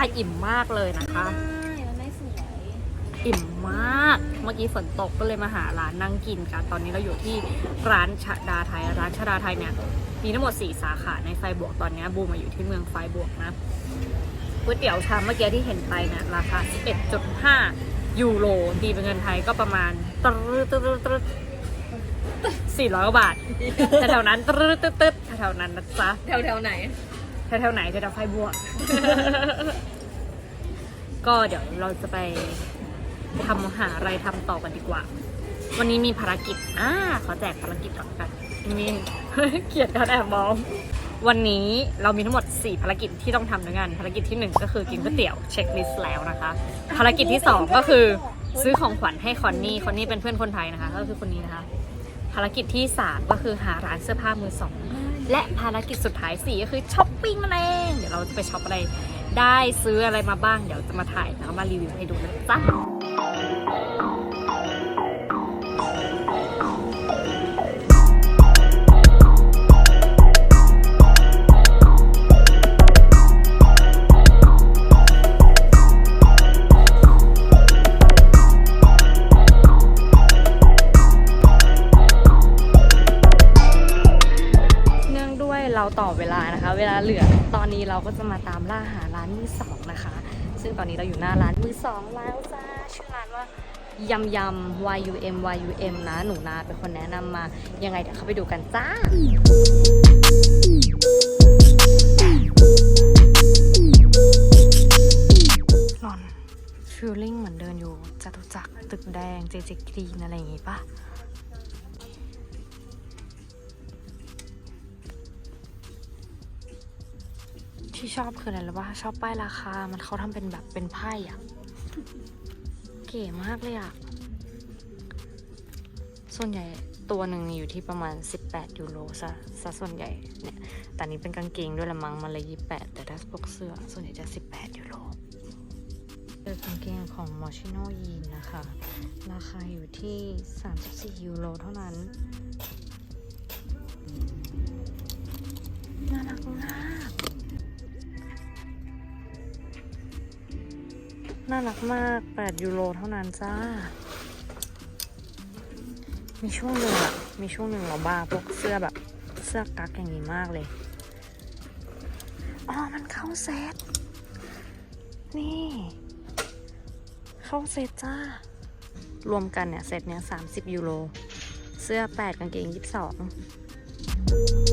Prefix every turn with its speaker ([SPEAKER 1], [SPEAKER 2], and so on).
[SPEAKER 1] อ่าอิ่มมากเลยนะคะ
[SPEAKER 2] มันไม่สวย
[SPEAKER 1] อิ่มมาก เมื่อกี้ฝนตกก็เลยมาหาร้านนั่งกินกัน ตอนนี้เราอยู่ที่ร้านชาดาไทย ร้านชาดาไทยเนี่ยมีทั้งหมด 4 สาขาในไฟบวกตอนนี้บูมมาอยู่ที่เมืองไฟบวกนะก๋วยเตี๋ยวชามเมื่อกี้ที่เห็นไปเนี่ยราคา 11.5 ยูโรตีเป็นเงินไทยก็ประมาณตรึดตรึดตรึดสี่ร้อยกว่าบาทแถวๆนั้นตรึดตรึดตรึดแถวๆนั้นนะจ๊ะ
[SPEAKER 2] แถวแถวๆไหน
[SPEAKER 1] แถวๆไหนแถวๆไฟบวกก็เดี๋ยวเราจะไปทำหาอะไรทำต่อกันดีกว่า วันนี้มีภารกิจอ่าขอแจกภารกิจก่อนกันมีเขียนการแอบมองวันนี้เรามีทั้งหมด 4 ภารกิจที่ต้องทำด้วยกัน ภารกิจที่ 1 ก็คือกินก๋วยเตี๋ยวเช็คลิสต์แล้วนะคะ ภารกิจที่ 2 ก็คือซื้อของขวัญให้คอนนี่ คอนนี่เป็นเพื่อนคนไทยนะคะ ก็คือคนนี้นะคะ ภารกิจที่ 3 ก็คือหาร้านเสื้อผ้ามือสอง และภารกิจสุดท้ายสี่ก็คือช้อปปิ้งนั่นเองเดี๋ยวเราจะไปช้อปอะไรได้ซื้ออะไรมาบ้าง เดี๋ยวจะมาถ่ายแล้วมารีวิวให้ดูนะจ๊ะ เราต่อเวลานะคะ เวลาเหลือตอนนี้เราก็จะมาตามล่าหาร้านมือสองนะคะ ซึ่งตอนนี้เราอยู่หน้าร้านมือสองแล้วจ้าชื่อร้านว่ายำยำ YUM YUM นะ หนูนาเป็นคนแนะนำมา ยังไงเดี๋ยวเข้าไปดูกันจ้าหลอนฟิลลิ่งเหมือนเดินอยู่จตุจักรตึกแดงเจเจกรีนอะไรอย่างงี้ปะ ที่ชอบคืออะไรรู้ป่ะชอบป้ายราคา มันเขาทำเป็นแบบเป็นไพ่อะเก๋มากเลยอะส่วนใหญ่ตัวหนึ่งอยู่ที่ประมาณ 18 ยูโรซะซะส่วนใหญ่เนี่ยแต่นี้เป็นกางเกงด้วยละมั้งมันเลย28 แต่ถ้าพวกเสื้อส่วนใหญ่จะ 18 ยูโรเจอกางเกงของ Moschino Jean นะคะ ราคาอยู่ที่ 34 ยูโรเท่านั้น น่ารักมาก 8 ยูโรเท่านั้นจ้า มีช่วงหนึ่งอะมีช่วงหนึ่งเราบ้าพวกเสื้อแบบเสื้อกั๊กอย่างนี้มากเลย อ๋อ มันเข้าเซต นี่ เข้าเซตจ้า รวมกันเนี่ยเซตเนี้ย30ยูโร เสื้อ8กางเกง22